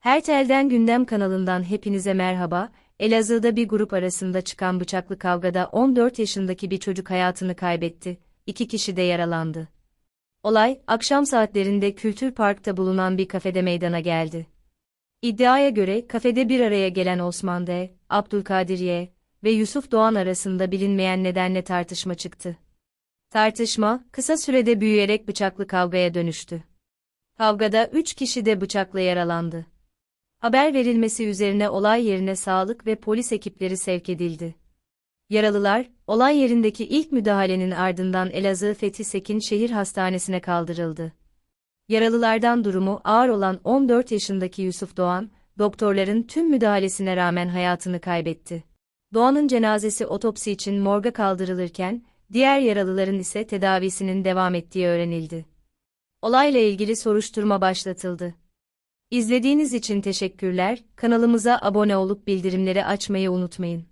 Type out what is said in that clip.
Her telden gündem kanalından hepinize merhaba. Elazığ'da bir grup arasında çıkan bıçaklı kavgada 14 yaşındaki bir çocuk hayatını kaybetti. İki kişi de yaralandı. Olay, akşam saatlerinde Kültür Park'ta bulunan bir kafede meydana geldi. İddiaya göre kafede bir araya gelen Osman D., Abdülkadir Y. ve Yusuf Doğan arasında bilinmeyen nedenle tartışma çıktı. Tartışma, kısa sürede büyüyerek bıçaklı kavgaya dönüştü. Kavgada üç kişi de bıçakla yaralandı. Haber verilmesi üzerine olay yerine sağlık ve polis ekipleri sevk edildi. Yaralılar, olay yerindeki ilk müdahalenin ardından Elazığ Fethi Sekin Şehir Hastanesi'ne kaldırıldı. Yaralılardan durumu ağır olan 14 yaşındaki Yusuf Doğan, doktorların tüm müdahalesine rağmen hayatını kaybetti. Doğan'ın cenazesi otopsi için morga kaldırılırken, diğer yaralıların ise tedavisinin devam ettiği öğrenildi. Olayla ilgili soruşturma başlatıldı. İzlediğiniz için teşekkürler, kanalımıza abone olup bildirimleri açmayı unutmayın.